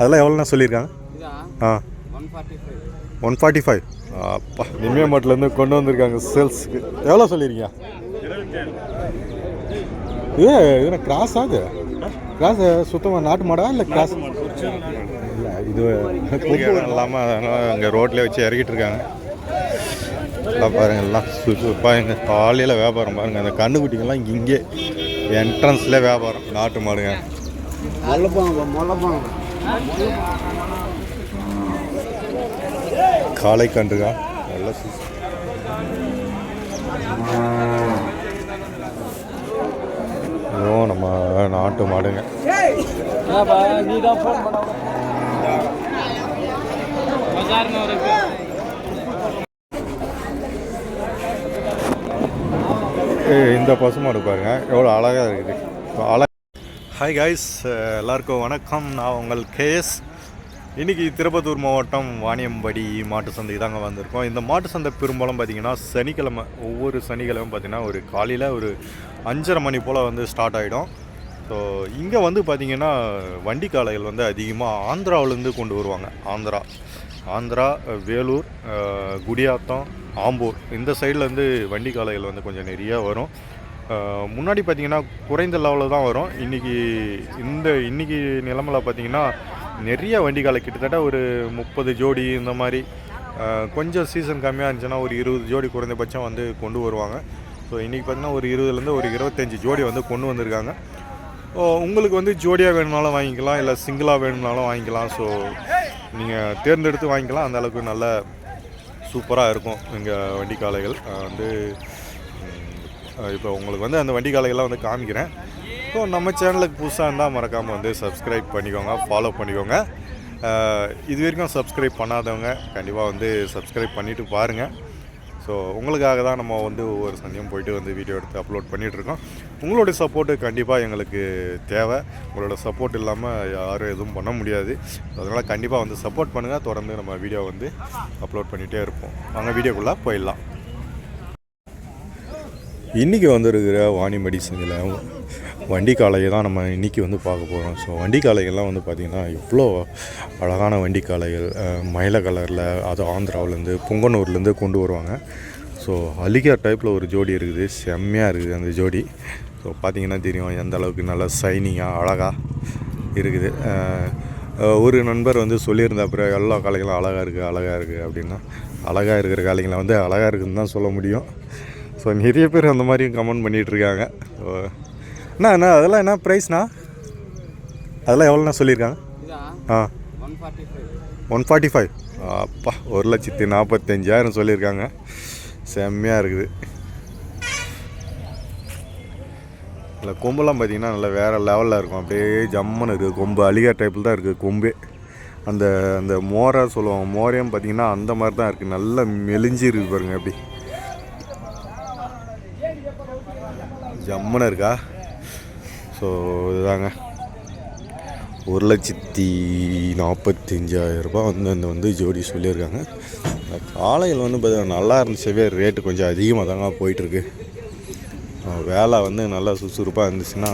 அதெல்லாம் எவ்வளோண்ணா சொல்லியிருக்காங்க? இதா? ஆ. ஒன் ஃபார்ட்டி ஃபைவ் அப்பா. நிம்மியம்பட்டிலேருந்து கொண்டு வந்திருக்காங்க சேல்ஸுக்கு. எவ்வளோ சொல்லியிருக்கீங்க? இது இது கிராஸ் ஆகுது. கிராஸ் சுத்தமாக நாட்டு மாடா இல்லை கிராஸ்? இல்லை இது இல்லாமல் அதனால் அங்கே ரோட்லேயே வச்சு இறக்கிட்டு இருக்காங்க. எல்லாம் பாருங்க எல்லாம் சுறுசுறுப்பாக எங்கள் காலையில் வியாபாரம் பாருங்கள் அந்த கண்ணுக்குட்டிங்கெல்லாம் இங்கே இங்கே என்ட்ரன்ஸ்லேயே வியாபாரம் நாட்டு மாடுங்க. முளைப்பாங்க முளைப்பாங்க காலை கன்றுகா நல்ல சூஸ் ஐயோ நம்ம நாட்டு மாடுங்க. இந்த பசுமாடு பாருங்க. எவ்வளோ அழகாக இருக்குது. அழகாக ஹாய் காய்ஸ் uh, எல்லாருக்கும் வணக்கம். நான் உங்கள் கேஎஸ் இன்றைக்கி திருப்பத்தூர் மாவட்டம் வாணியம்படி மாட்டு சந்தைக்கு தாங்க வந்திருக்கோம். இந்த மாட்டு சந்தை பெரும்பாலும் பார்த்திங்கன்னா சனிக்கிழமை ஒவ்வொரு சனிக்கிழமை பார்த்திங்கன்னா ஒரு காலையில் ஒரு அஞ்சரை மணி போல் வந்து ஸ்டார்ட் ஆகிடும் ஸோ இங்கே வந்து பார்த்திங்கன்னா வண்டி காளைகள் வந்து அதிகமாக ஆந்திராவிலேருந்து கொண்டு வருவாங்க. ஆந்திரா ஆந்திரா வேலூர் குடியாத்தம் ஆம்பூர். இந்த சைட்லேருந்து வண்டி காளைகள் வந்து கொஞ்சம் நிறையா வரும். முன்னாடி பார்த்தீங்கன்னா குறைந்த லெவலில் தான் வரும். இன்றைக்கி இந்த இன்றைக்கி நிலமில் பார்த்தீங்கன்னா நிறைய வண்டி காலை கிட்டத்தட்ட ஒரு முப்பது ஜோடி இந்த மாதிரி கொஞ்சம் சீசன் கம்மியாக இருந்துச்சுன்னா ஒரு இருபது ஜோடி குறைந்தபட்சம் வந்து கொண்டு வருவாங்க. ஸோ இன்றைக்கி பார்த்தீங்கன்னா ஒரு இருபதுலேருந்து ஒரு இருபத்தஞ்சி ஜோடி வந்து கொண்டு வந்திருக்காங்க. ஓ, உங்களுக்கு வந்து ஜோடியாக வேணும்னாலும் வாங்கிக்கலாம் இல்லை சிங்கிளாக வேணும்னாலும் வாங்கிக்கலாம். ஸோ நீங்கள் தேர்ந்தெடுத்து வாங்கிக்கலாம். அந்த அளவுக்கு நல்ல சூப்பராக இருக்கும் இங்கே வண்டி காளைகள். வந்து இப்போ உங்களுக்கு வந்து அந்த வண்டி காலையெல்லாம் வந்து காமிக்கிறேன். ஸோ நம்ம சேனலுக்கு புதுசாக இருந்தால் மறக்காமல் வந்து சப்ஸ்கிரைப் பண்ணிக்கோங்க ஃபாலோ பண்ணிக்கோங்க. இது வரைக்கும் சப்ஸ்கிரைப் பண்ணாதவங்க கண்டிப்பாக வந்து சப்ஸ்கிரைப் பண்ணிவிட்டு பாருங்கள் ஸோ உங்களுக்காக தான் நம்ம வந்து ஒவ்வொரு சண்டையும் போயிட்டு வந்து வீடியோ எடுத்து அப்லோட் பண்ணிகிட்ருக்கோம் உங்களுடைய சப்போர்ட்டு கண்டிப்பாக எங்களுக்கு தேவை. உங்களோட சப்போர்ட் இல்லாமல் யாரும் எதுவும் பண்ண முடியாது. அதனால் கண்டிப்பாக வந்து சப்போர்ட் பண்ணுங்கள் தொடர்ந்து நம்ம வீடியோ வந்து அப்லோட் பண்ணிகிட்டே இருப்போம். நாங்கள் வீடியோக்குள்ளே போயிடலாம். இன்றைக்கி வந்திருக்கிற வாணி மெடிசனில் வண்டி காளையை தான் நம்ம இன்றைக்கி வந்து பார்க்க போகிறோம் ஸோ வண்டி காளைகள்லாம் வந்து பார்த்திங்கன்னா இவ்வளோ அழகான வண்டி காளைகள் மயில கலரில் அது ஆந்திராவிலேருந்து புங்கனூர்லேருந்து கொண்டு வருவாங்க. ஸோ அலிகார் டைப்பில் ஒரு ஜோடி இருக்குது. செம்மையாக இருக்குது அந்த ஜோடி. ஸோ பார்த்தீங்கன்னா தெரியும் எந்த அளவுக்கு நல்லா சைனிங்காக அழகாக இருக்குது. ஒரு நண்பர் வந்து சொல்லியிருந்தா அப்புறம் எல்லா காளைகளும் அழகாக இருக்குது அழகாக இருக்குது அப்படின்னா அழகாக இருக்கிற காலைகளை வந்து அழகாக இருக்குதுன்னு தான் சொல்ல முடியும். ஸோ நிறைய பேர் அந்த மாதிரியும் கமெண்ட் ஸோ அண்ணா அண்ணா அதெல்லாம் என்ன ப்ரைஸ்ண்ணா அதெல்லாம் எவ்வளோண்ணா சொல்லியிருக்காங்க? ஆ. ஒன் ஃபார்ட்டி ஃபைவ் அப்பா ஒரு லட்சத்தி நாற்பத்தஞ்சாயிரம் சொல்லியிருக்காங்க. செம்மையாக இருக்குது. இல்லை கொம்பெல்லாம் பார்த்தீங்கன்னா நல்லா வேறு லெவலில் இருக்கும். அப்படியே ஜம்முன்னு இருக்குது. கொம்பு அலிகா டைப்பில் தான் இருக்குது கொம்பே. அந்த அந்த மோரை சொல்லுவாங்க. மோரையும் பார்த்தீங்கன்னா அந்த மாதிரி தான் இருக்குது. நல்லா மெலிஞ்சு இருக்கு பாருங்க அப்படி. ஜம்முன்னு இருக்கா? ஸோ இதுதாங்க. ஒரு லட்சத்தி நாற்பத்தஞ்சாயிரம் ரூபாய் வந்து அந்த வந்து ஜோடி சொல்லியிருக்காங்க. இந்த காலையில் வந்து பார்த்தீங்கன்னா நல்லா இருந்துச்சவே ரேட்டு கொஞ்சம் அதிகமாக தாங்க போயிட்டுருக்கு. வேலை வந்து நல்லா சுறுசுறுப்பாக இருந்துச்சுன்னா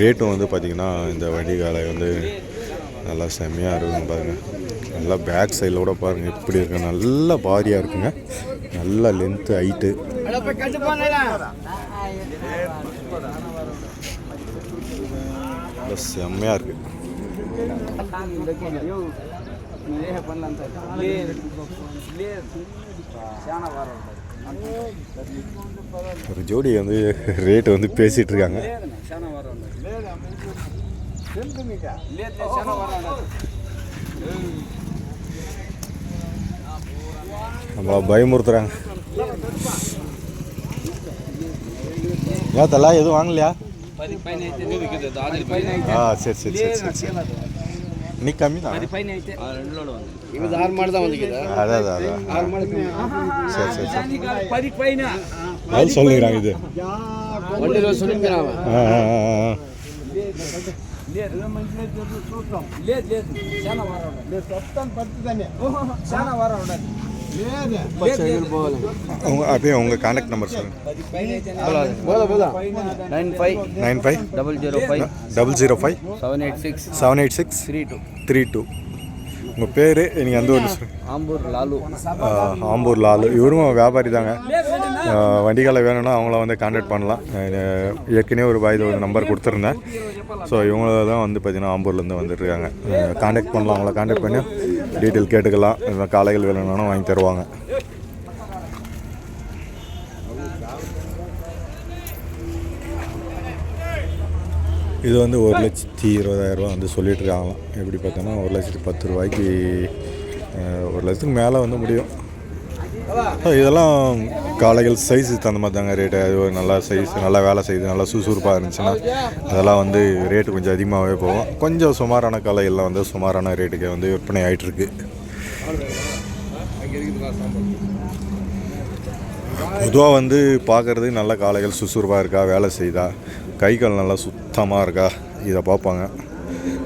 ரேட்டும் வந்து பார்த்திங்கன்னா இந்த வண்டி காலை வந்து நல்லா செம்மையாக இருக்கும் பாருங்கள் நல்லா பேக் சைடில் கூட பாருங்கள் எப்படி இருக்குது நல்ல பாரியாக இருக்குங்க. நல்ல லென்த்து ஹைட்டு செம்மையா இருக்கு ஒரு ஜோடி வந்து ரேட்டு வந்து பேசிகிட்டு இருக்காங்க நம்மளை பயமுறுத்துறாங்க ஏன் தலா எதுவும் வாங்கலையா పది పైన అయితే ఇది దాదాపు పైన అయితే ஆ சரி சரி சரி சரி சரி நீ கம்மி தான் పైన అయితే రెండులో ఉంది ఇవి ఆరు ಮಾಡ್ದ ఉంది కదా அதான் அதான் அதான் சரி சரி சரி పది పైన அது சொல்லுங்கிறாங்க இது వండి రోజు சொல்லிக்கிறாங்க ஆ ஆ, ஆ, ஆ. లేదు లేదు లేదు చాలా వారం ఉండాలి లేదు ప్రస్తుతం పడుతుందని చాలా వారం ఉండాలి உங்க அப்படியே உங்கள் கான்டாக்ட் நம்பர் போதா nine five nine five double zero five double zero five seven eight six seven eight six three two three two உங்கள் பேர்? நீங்கள் எந்த ஊர் ஆம்பூர் லாலு. ஆம்பூர் லாலு. இவரும் வியாபாரி தாங்க. வண்டிகளை வேணும்னா அவங்கள வந்து காண்டாக்ட் பண்ணலாம். ஏற்கனவே ஒரு பாய் ஒரு நம்பர் கொடுத்துருந்தேன். ஸோ இவங்கள தான் வந்து பார்த்தீங்கன்னா ஆம்பூர்லேருந்து வந்துட்டுருக்காங்க காண்டாக்ட் பண்ணலாம். அவங்கள காண்டாக்ட் பண்ணி டீட்டெயில் கேட்டுக்கலாம். காளைகள் வேணும்னாலும் வாங்கி தருவாங்க. இது வந்து ஒரு லட்சத்தி இருபதாயிரரூவா வந்து சொல்லிட்டுருக்காங்களாம். எப்படி பார்த்தோன்னா ஒரு லட்சத்தி பத்து ரூபாய்க்கு ஒரு லட்சத்துக்கு மேலே வந்து முடியும். இதெல்லாம் காளைகள் சைஸு தகுந்த மாதிரி தாங்க ரேட்டு அது ஒரு நல்லா சைஸ் நல்லா வேலை செய்யுது நல்லா சுறுசுறுப்பாக இருந்துச்சுன்னா அதெல்லாம் வந்து ரேட்டு கொஞ்சம் அதிகமாகவே போகும். கொஞ்சம் சுமாரான காளைகள்லாம் வந்து சுமாரான ரேட்டுக்கு வந்து விற்பனை ஆகிட்டுருக்கு பொதுவாக வந்து பார்க்குறதுக்கு நல்ல காளைகள் சுறுசுறுப்பாக இருக்கா வேலை செய்தா? கை கால் நல்லா சுத்தமாக இருக்கா? இதை பார்ப்பாங்க.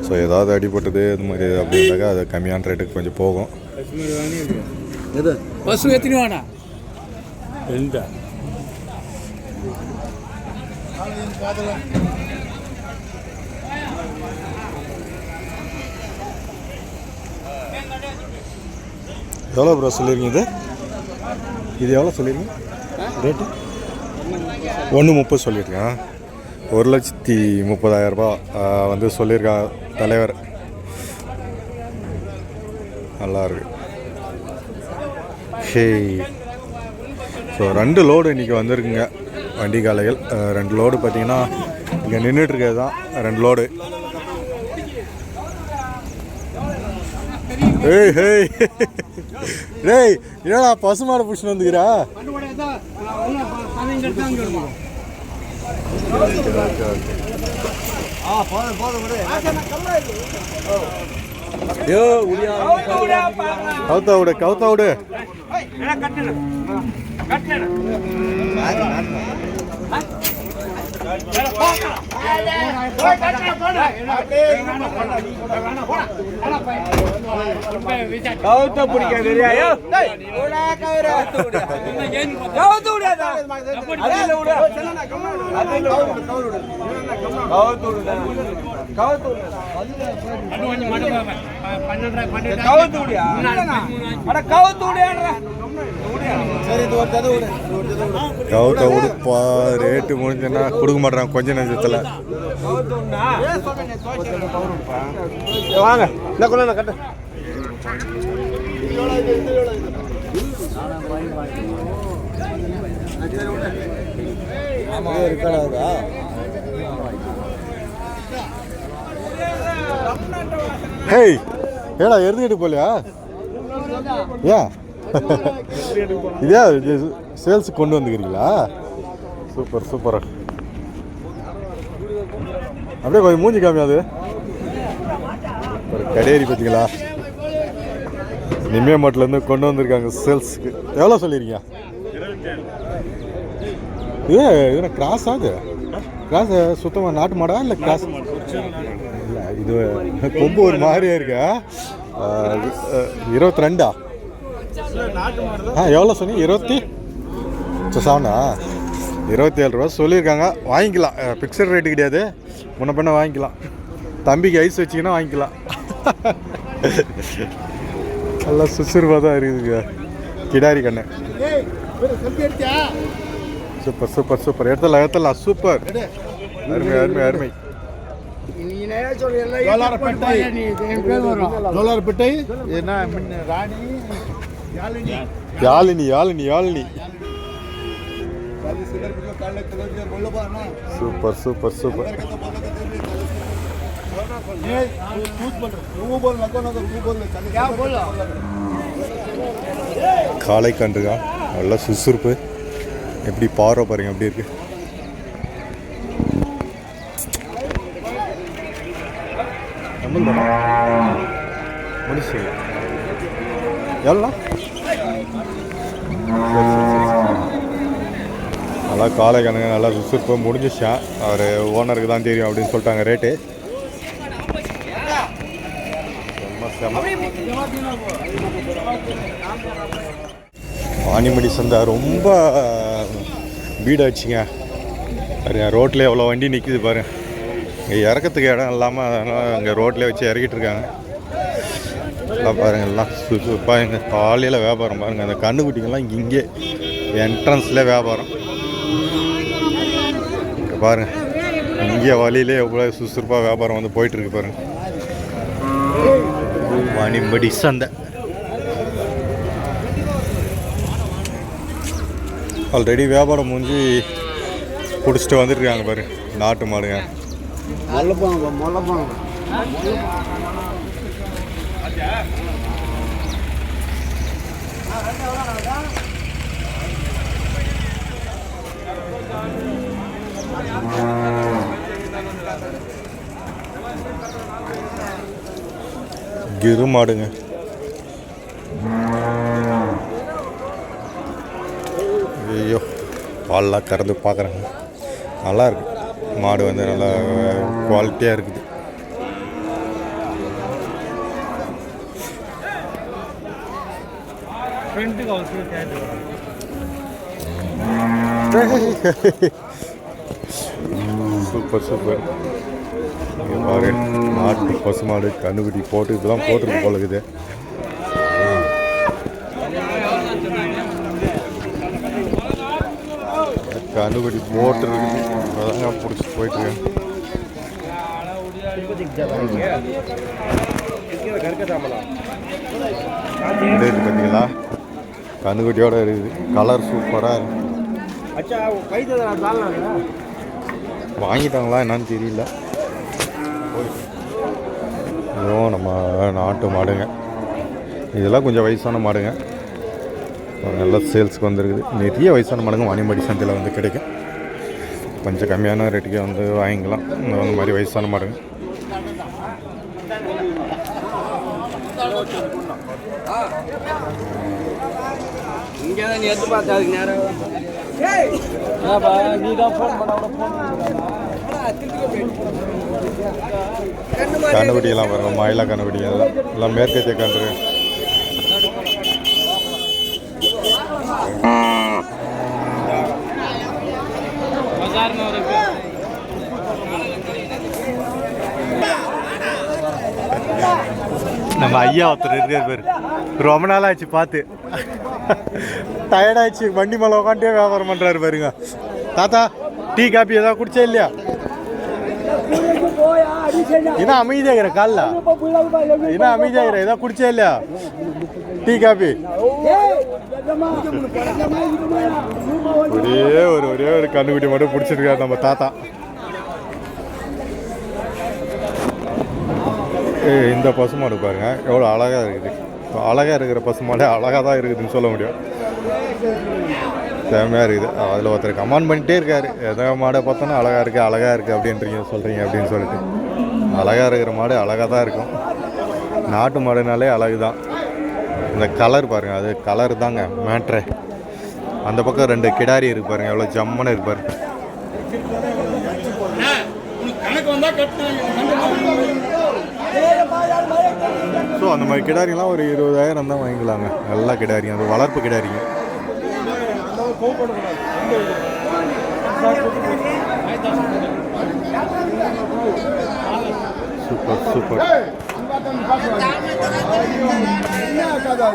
ஸோ ஏதாவது அடிபட்டது இது மாதிரி அப்படின்னாக்கா அது கம்மியான ரேட்டுக்கு கொஞ்சம் போகும். பசு எத்தனை வேணா எவ்வளோ ப்ரோ சொல்லியிருக்கீங்க இது? இது எவ்வளோ சொல்லியிருக்கீங்க? ரேட்டு ஒன்று முப்பது சொல்லியிருக்கேன் ஒரு லட்சத்தி முப்பதாயிரரூபா வந்து சொல்லியிருக்கா தலைவர். நல்லாயிருக்கு ஹே. ஸோ ரெண்டு லோடு இன்றைக்கி வந்திருக்குங்க வண்டி காலைகள் ரெண்டு லோடு பார்த்தீங்கன்னா இங்கே நின்றுட்டுருக்கிறது தான் ரெண்டு லோடு ஏய் ஹேய் டேய் என்னடா பசுமாடை பிடிச்சின்னு வந்துக்கிறா? கவுத்தா விடு கவுத்தா விடு கவுத்த பிடிக்க தெரியா கவுத்து விடாதா அதில் விடு அதில் கவுத்து விடு கவுத்து விடு கவுத்து விடியா அட கவுத்து கவுத்தா ரேட்டு முடிஞ்சுன்னா கொடுக்க மாட்றான் கொஞ்ச விடுனா வாங்க இந்த கொள்ள கட்டு ஹேய் ஏடா எரிஞ்சுக்கிட்டு போலையா? ஏன் இதே சேல்ஸுக்கு கொண்டு வந்துக்கிறீங்களா? Super super. அப்படியே கொஞ்சம் மூஞ்சி காமியாது ஒரு கடையேறி பார்த்தீங்களா நிம்மியமாட்டிலேருந்து கொண்டு வந்திருக்காங்க சேல்ஸுக்கு எவ்வளோ சொல்லியிருக்கீங்க இது இது கிராஸ் ஆகுது கிராஸ் சுத்தமாக நாட்டு மாடா இல்லை கிராஸ் இது கொம்பு ஒரு மாதிரியா இருக்கா? இருபத்தி ரெண்டா ஆ எவ்வளோ சொன்னீங்க? இருபத்தி? செவனா இருபத்தி ஏழு ரூபா சொல்லியிருக்காங்க. வாங்கிக்கலாம். ஃபிக்ஸட் ரேட்டு கிடையாது. முன்ன பின்ன வாங்கிக்கலாம். தம்பிக்கு ஐஸ் வச்சிங்கன்னா வாங்கிக்கலாம். நல்லா சுசுறுவாக தான் இருக்குதுங்க. கிடாரி கண்ணு. Super super super. எடுத்துடலாம் எடுத்துடலாம். சூப்பர். அருமை அருமை அருமை. ஜோலார்பேட்டை. என்ன முன்ன Rani Yazhini. Yazhini Yazhini super super super. காளை கன்றுங்க நல்லா சுறுசுறுப்பு. எப்படி பார்வை பாருங்க எப்படி இருக்கு முடிச்சு ಎಲ್ಲ நல்லா காலை கணக்கு நல்லா சுசுப்பு முடிஞ்சிச்சான் அவர் ஓனருக்கு தான் தெரியும் அப்படின்னு சொல்லிட்டாங்க ரேட்டு. செம்ம வாணிமடி சந்தை ரொம்ப பீடாச்சுங்க பாருங்க ரோட்டில் எவ்வளோ வண்டி நிற்கிது பாருங்க. இங்கே இறக்கத்துக்கு இடம் இல்லாமல் அதனால் அங்கே ரோட்லேயே வச்சு இறக்கிட்டு இருக்காங்க. எல்லாம் பாருங்கள் எல்லாம் சுறுசுறுப்பாக எங்கள் காலையில் வியாபாரம் பாருங்கள் அந்த கண்ணுக்குட்டிங்கெல்லாம் இங்கே என்ட்ரன்ஸில் வியாபாரம். பாருங்கள் பாருங்க இங்கே வழியிலே எவ்வளோ சுறுசுறுப்பாக வியாபாரம் வந்து போயிட்டுருக்கு பாருங்கள் பாருங்க. சந்தை. ஆல்ரெடி வியாபாரம் முடிஞ்சு பிடிச்சிட்டு வந்துட்டுருக்காங்க பாரு நாட்டு மாடுங்க. முல்லைப்பாங்க முல்லைப்பாங்க கிரு மாடுங்க ஐயோ பால்லாம் கறந்து பார்க்குறாங்க. நல்லாயிருக்கு மாடு வந்து நல்லா குவாலிட்டியாக இருக்குது. சூப்பர் சூப்பர் மாடு மாட்டு பசு பசுமாடு கண்ணுக்குட்டி போட்டு இதெல்லாம் போட்டுருக்கு போல இருக்குது கண்ணுக்குட்டி போட்டு இருக்குது அதாங்க பிடிச்சிட்டு போயிட்டு இருக்கேன் இந்த இது பார்த்தீங்களா கண்ணுக்குட்டியோட இருக்குது. கலர் சூப்பராக இருக்கு. வாங்கிட்டாங்களா என்னன்னு தெரியல. இதுவும் நம்ம நாட்டு மாடுங்க. இதெல்லாம் கொஞ்சம் வயசான மாடுங்க. நல்ல சேல்ஸ்க்கு வந்துருக்குது. நிறைய வயசான மாடுங்க வாணியம்பாடி சந்தையில் வந்து கிடைக்கும் கொஞ்சம் கம்மியான ரேட்டுக்கே வந்து வாங்கிக்கலாம். இந்த மாதிரி வயசான மாடுங்க. இங்கே தான் நீ எடுத்து பார்த்தா அதுக்கு நேரம் ஏப்பா நீ தான் ஃபோன் பண்ண கூட ஃபோன் கண்ணுக்குட்டியெல்லாம் பாருங்க மயிலா எல்லாம். எல்லாம் மேற்கத்திய கன்று. நம்ம ஐயா ஒருத்தர் இருக்கார் பேர். ரொம்ப நாள் ஆச்சு பார்த்து டயர்டாச்சு வண்டி மேலே உட்காந்துட்டே வியாபாரம் பண்ணுறாரு பாருங்க. தாத்தா டீ காப்பி ஏதாவது குடிச்சே இல்லையா? என்ன அமைதியாகிற காலில்? என்ன அமைதியாகிற ஏதாவது குடிச்சே இல்லையா? டீ காப்பி ஒரே ஒரு ஒரே ஒரு கண்ணுக்குட்டி மட்டும் பிடிச்சிருக்காரு நம்ம தாத்தா. இந்த பசுமாடு பாருங்க. எவ்வளோ அழகாக இருக்குது. இப்போ அழகாக இருக்கிற பசுமாடு அழகாக தான் இருக்குதுன்னு சொல்ல முடியும். செம்மையாக இருக்குது. அதில் ஒருத்தர் கமெண்ட் பண்ணிகிட்டே இருக்காரு. எதை மாடை பார்த்தோன்னா அழகாக இருக்குது அழகாக இருக்குது அப்படின்றீங்க சொல்கிறீங்க அப்படின்னு சொல்லிட்டு. அழகாக இருக்கிற மாடு அழகாக தான் இருக்கும். நாட்டு மாடுனாலே அழகு தான். இந்த கலர் பாருங்கள் அது கலர் தாங்க மேட்ரு. அந்த பக்கம் ரெண்டு கிடாரி இருக்கு எவ்வளோ ஜம்முன்னு இருக்கு பாருங்க ஸோ அந்த மாதிரி கிடாரிலாம் ஒரு இருபதாயிரம் தான் வாங்கிக்கலாங்க. நல்லா கிடாரி அது வளர்ப்பு கிடாரிங்க சூப்பர் சூப்பர் என்ன கதை